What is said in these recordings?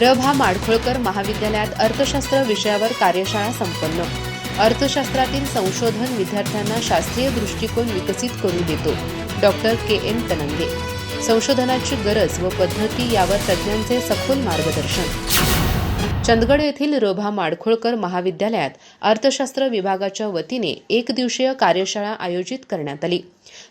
रभा माडखोळकर महाविद्यालयात अर्थशास्त्र विषयावर कार्यशाळा संपन्न. अर्थशास्त्रातील संशोधन विद्यार्थ्यांना शास्त्रीय दृष्टिकोन विकसित करू देतो. Doctor K. एम तनंगे. संशोधनाची गरज व पद्धती यावर तज्ज्ञांचे सखोल मार्गदर्शन. चंदगड येथील रोभा माडखोळकर महाविद्यालयात अर्थशास्त्र विभागाच्या वतीने एक दिवसीय कार्यशाळा आयोजित करण्यात आली.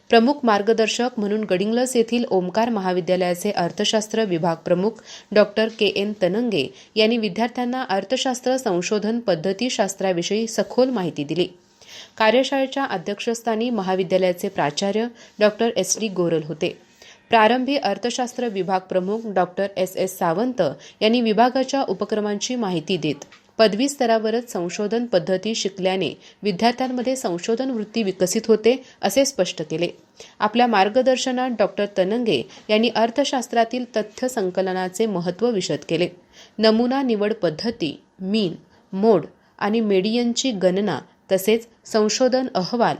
प्रमुख मार्गदर्शक म्हणून गडिंग्लस येथील ओमकार महाविद्यालयाचे अर्थशास्त्र विभाग प्रमुख डॉक्टर के. एन. तनंगे यांनी विद्यार्थ्यांना अर्थशास्त्र संशोधन पद्धतीशास्त्राविषयी सखोल माहिती दिली. कार्यशाळेच्या अध्यक्षस्थानी महाविद्यालयाचे प्राचार्य डॉक्टर एस. डी. गोरल होते. प्रारंभी अर्थशास्त्र विभाग प्रमुख डॉक्टर एस एस सावंत यांनी विभागाच्या उपक्रमांची माहिती देत पदवी स्तरावरच संशोधन पद्धती शिकल्याने विद्यार्थ्यांमध्ये संशोधन वृत्ती विकसित होते असे स्पष्ट केले. आपल्या मार्गदर्शनात डॉक्टर तनंगे यांनी अर्थशास्त्रातील तथ्य संकलनाचे महत्त्व विशद केले. नमुना निवड पद्धती मीन मोड आणि मेडियनची गणना तसेच संशोधन अहवाल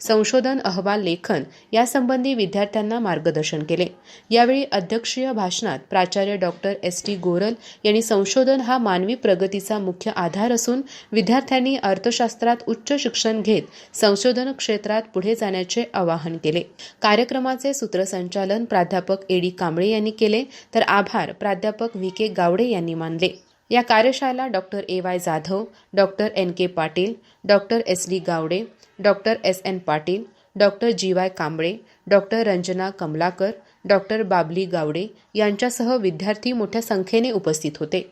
संशोधन अहवाल लेखन यासंबंधी विद्यार्थ्यांना मार्गदर्शन केले. यावेळी अध्यक्षीय भाषणात प्राचार्य डॉक्टर एस टी गोरल यांनी संशोधन हा मानवी प्रगतीचा मुख्य आधार असून विद्यार्थ्यांनी अर्थशास्त्रात उच्च शिक्षण घेत संशोधन क्षेत्रात पुढे जाण्याचे आवाहन केले. कार्यक्रमाचे सूत्रसंचालन प्राध्यापक एडी कांबळे यांनी केले. तर आभार प्राध्यापक व्ही के गावडे यांनी मानले. या कार्यशाळेला doctor A Y Jadhav doctor N K Patil doctor S D Gawade doctor S N Patil doctor G Y Kamble doctor Ranjana Kamalakar doctor Babli Gawade यांच्यासह विद्यार्थी मोठ्या संख्येने उपस्थित होते.